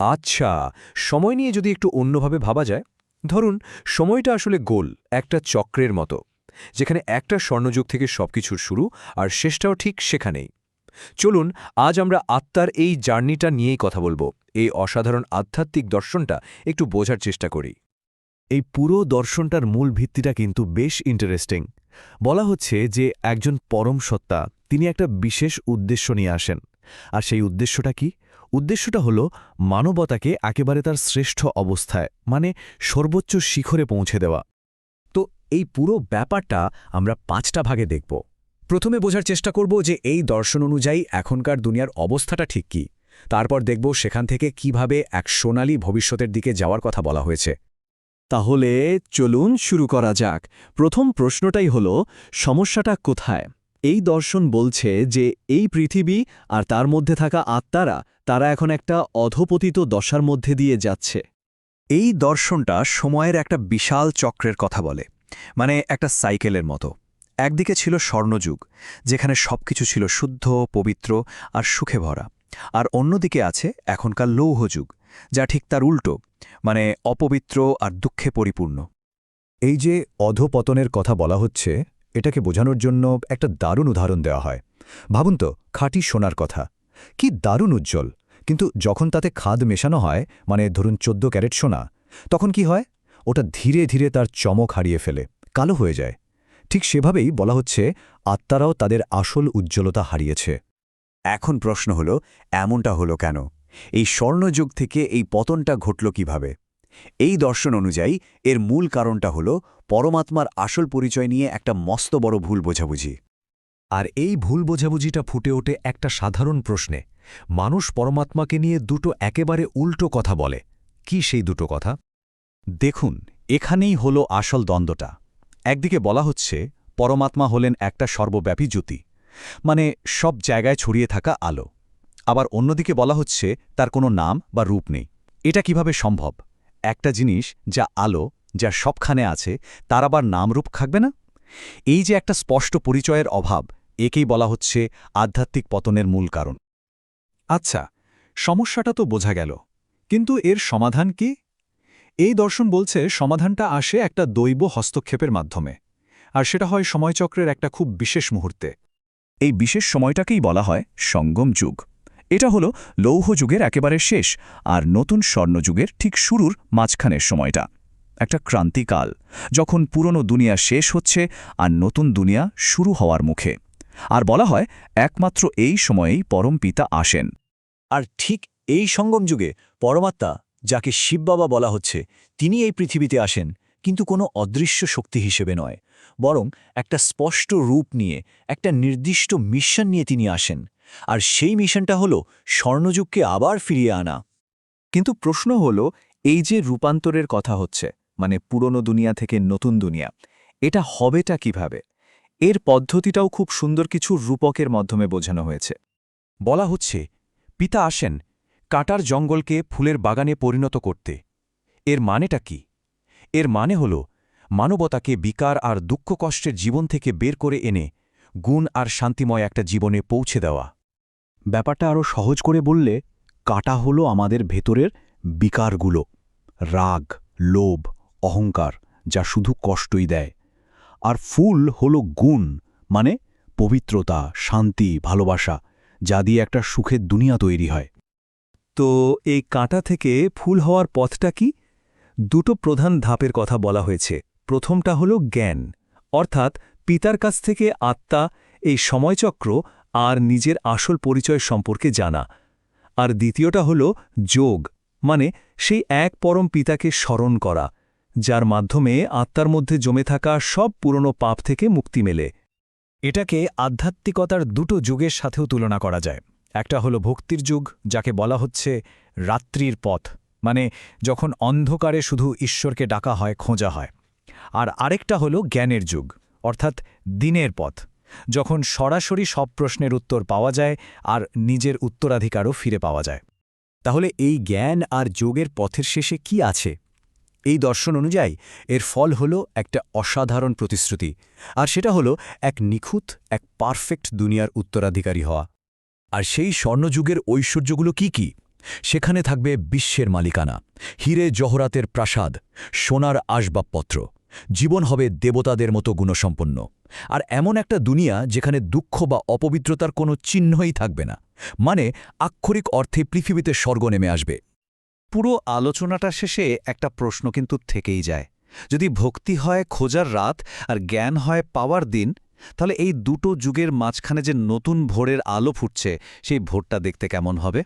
আচ্ছা সময় নিয়ে যদি একটু অন্যভাবে ভাবা যায়, ধরুন সময়টা আসলে গোল, একটা চক্রের মতো, যেখানে একটা স্বর্ণযুগ থেকে সবকিছুর শুরু আর শেষটাও ঠিক সেখানেই। চলুন, আজ আমরা আত্মার এই জার্নিটা নিয়েই কথা বলব। এই অসাধারণ আধ্যাত্মিক দর্শনটা একটু বোঝার চেষ্টা করি। এই পুরো দর্শনটার মূল ভিত্তিটা কিন্তু বেশ ইন্টারেস্টিং বলা হচ্ছে যে একজন পরম সত্তা, তিনি একটা বিশেষ উদ্দেশ্য নিয়ে আসেন। আর সেই উদ্দেশ্যটা কি? উদ্দেশ্যটা হল মানবতাকে একেবারে তার শ্রেষ্ঠ অবস্থায় মানে সর্বোচ্চ শিখরে পৌঁছে দেওয়া। তো এই পুরো ব্যাপারটা আমরা পাঁচটা ভাগে দেখব। প্রথমে বোঝার চেষ্টা করব যে এই দর্শন অনুযায়ী এখনকার দুনিয়ার অবস্থাটা ঠিক কি। তারপর দেখব সেখান থেকে কীভাবে এক সোনালী ভবিষ্যতের দিকে যাওয়ার কথা বলা হয়েছে। তাহলে চলুন শুরু করা যাক। প্রথম প্রশ্নটাই হল, সমস্যাটা কোথায়? এই দর্শন বলছে যে এই পৃথিবী আর তার মধ্যে থাকা আত্মারা, তারা এখন একটা অধপতিত দশার মধ্যে দিয়ে যাচ্ছে। এই দর্শনটা সময়ের একটা বিশাল চক্রের কথা বলে মানে একটা সাইকেলের মতো। একদিকে ছিল স্বর্ণযুগ, যেখানে সবকিছু ছিল শুদ্ধ, পবিত্র আর সুখে ভরা। আর অন্যদিকে আছে এখনকার লৌহযুগ, যা ঠিক তার উল্টো মানে অপবিত্র আর দুঃখে পরিপূর্ণ। এই যে অধপতনের কথা বলা হচ্ছে এটাকে বোঝানোর জন্য একটা দারুণ উদাহরণ দেওয়া হয়। ভাবুন তো, খাঁটি সোনার কথা। কি দারুণ উজ্জ্বল। কিন্তু যখন তাতে খাদ মেশানো হয় মানে ধরুন চোদ্দ ক্যারেট সোনা, তখন কি হয়? ওটা ধীরে ধীরে তার চমক হারিয়ে ফেলে, কালো হয়ে যায়। ঠিক সেভাবেই বলা হচ্ছে, আত্মারাও তাদের আসল উজ্জ্বলতা হারিয়েছে। এখন প্রশ্ন হলো, এমনটা হলো কেন? এই স্বর্ণযুগ থেকে এই পতনটা ঘটল কীভাবে? এই দর্শন অনুযায়ী, এর মূল কারণটা হলো পরমাত্মার আসল পরিচয় নিয়ে একটা মস্ত বড় ভুল বোঝাবুঝি। আর এই ভুল বোঝাবুঝিটা ফুটে ওঠে একটা সাধারণ প্রশ্নে। মানুষ পরমাত্মাকে নিয়ে দুটো একেবারে উল্টো কথা বলে। কি সেই দুটো কথা? দেখুন, এখানেই হল আসল দ্বন্দ্বটা। একদিকে বলা হচ্ছে, পরমাত্মা হলেন একটা সর্বব্যাপী জ্যোতি। মানে সব জায়গায় ছড়িয়ে থাকা আলো। আবার অন্যদিকে বলা হচ্ছে, তার কোনো নাম বা রূপ নেই। এটা কীভাবে সম্ভব? একটা জিনিস যা আলো, যা সবখানে আছে, তার আবার নামরূপ থাকবে না? এই যে একটা স্পষ্ট পরিচয়ের অভাব, একেই বলা হচ্ছে আধ্যাত্মিক পতনের মূল কারণ। আচ্ছা সমস্যাটা তো বোঝা গেল, কিন্তু এর সমাধান কি? এই দর্শন বলছে সমাধানটা আসে একটা দৈব হস্তক্ষেপের মাধ্যমে, আর সেটা হয় সময়চক্রের একটা খুব বিশেষ মুহূর্তে। এই বিশেষ সময়টাকেই বলা হয় সঙ্গম যুগ। এটা হলো লৌহ যুগের একেবারে শেষ আর নতুন স্বর্ণযুগের ঠিক শুরুর মাঝখানের সময়টা। একটা ক্রান্তিকাল, যখন পুরনো দুনিয়া শেষ হচ্ছে আর নতুন দুনিয়া শুরু হওয়ার মুখে। আর বলা হয় একমাত্র এই সময়েই পরম পিতা আসেন। আর ঠিক এই সঙ্গম যুগে পরমাত্মা, যাকে শিববাবা বলা হচ্ছে, তিনি এই পৃথিবীতে আসেন, কিন্তু কোনো অদৃশ্য শক্তি হিসেবে নয়। বরং একটা স্পষ্ট রূপ নিয়ে, একটা নির্দিষ্ট মিশন নিয়ে তিনি আসেন। আর সেই মিশনটা হল স্বর্ণযুগকে আবার ফিরিয়ে আনা। কিন্তু প্রশ্ন হল, এই যে রূপান্তরের কথা হচ্ছে মানে পুরনো দুনিয়া থেকে নতুন দুনিয়া, এটা হবেটা কীভাবে? এর পদ্ধতিটাও খুব সুন্দর কিছু রূপকের মাধ্যমে বোঝানো হয়েছে। বলা হচ্ছে, পিতা আসেন, কাটার জঙ্গলকে ফুলের বাগানে পরিণত করতে। এর মানেটা কি? এর মানে হল, মানবতাকে বিকার আর দুঃখ কষ্টের জীবন থেকে বের করে এনে গুণ আর শান্তিময় একটা জীবনে পৌঁছে দেওয়া। ব্যাপারটা আরও সহজ করে বললে, কাটা হলো আমাদের ভেতরের বিকারগুলো, রাগ, লোভ, অহংকার, যা শুধু কষ্টই দেয়। আর ফুল হলো গুণ মানে পবিত্রতা, শান্তি, ভালোবাসা, যা দিয়ে একটা সুখের দুনিয়া তৈরি হয়। তো এই কাঁটা থেকে ফুল হওয়ার পথটা কি? দুটো প্রধান ধাপের কথা বলা হয়েছে। প্রথমটা হল জ্ঞান, অর্থাৎ পিতার কাছ থেকে আত্মা, এই সময়চক্র আর নিজের আসল পরিচয় সম্পর্কে জানা। আর দ্বিতীয়টা হল যোগ মানে সেই এক পরম পিতাকে স্মরণ করা, যার মাধ্যমে আত্মার মধ্যে জমে থাকা সব পুরনো পাপ থেকে মুক্তি মেলে। এটাকে আধ্যাত্মিকতার দুটো যুগের সাথেও তুলনা করা যায়। একটা হলো ভক্তির যুগ, যাকে বলা হচ্ছে রাত্রির পথ মানে যখন অন্ধকারে শুধু ঈশ্বরকে ডাকা হয়, খোঁজা হয়। আর আরেকটা হলো জ্ঞানের যুগ, অর্থাৎ দিনের পথ যখন সরাসরি সব প্রশ্নের উত্তর পাওয়া যায় আর নিজের উত্তরাধিকারও ফিরে পাওয়া যায়। তাহলে এই জ্ঞান আর যোগের পথের শেষে কি আছে? এই দর্শন অনুযায়ী এর ফল হল একটা অসাধারণ প্রতিশ্রুতি, আর সেটা হলো এক নিখুঁত, এক পারফেক্ট দুনিয়ার উত্তরাধিকারী হওয়া। আর সেই স্বর্ণযুগের ঐশ্বর্যগুলো কি কি? সেখানে থাকবে বিশ্বের মালিকানা, হিরে জহরাতের প্রাসাদ, সোনার আসবাবপত্র। জীবন হবে দেবতাদের মতো গুণসম্পন্ন। আর এমন একটা দুনিয়া যেখানে দুঃখ বা অপবিত্রতার কোনো চিহ্নই থাকবে না। মানে আক্ষরিক অর্থে পৃথিবীতে স্বর্গ নেমে আসবে। পুরো আলোচনাটা শেষে একটা প্রশ্ন কিন্তু থেকেই যায়। যদি ভক্তি হয় খোঁজার রাত আর জ্ঞান হয় পাওয়ার দিন, তাহলে এই দুটো যুগের মাঝখানে যে নতুন ভোরের আলো ফুটছে, সেই ভোরটা দেখতে কেমন হবে?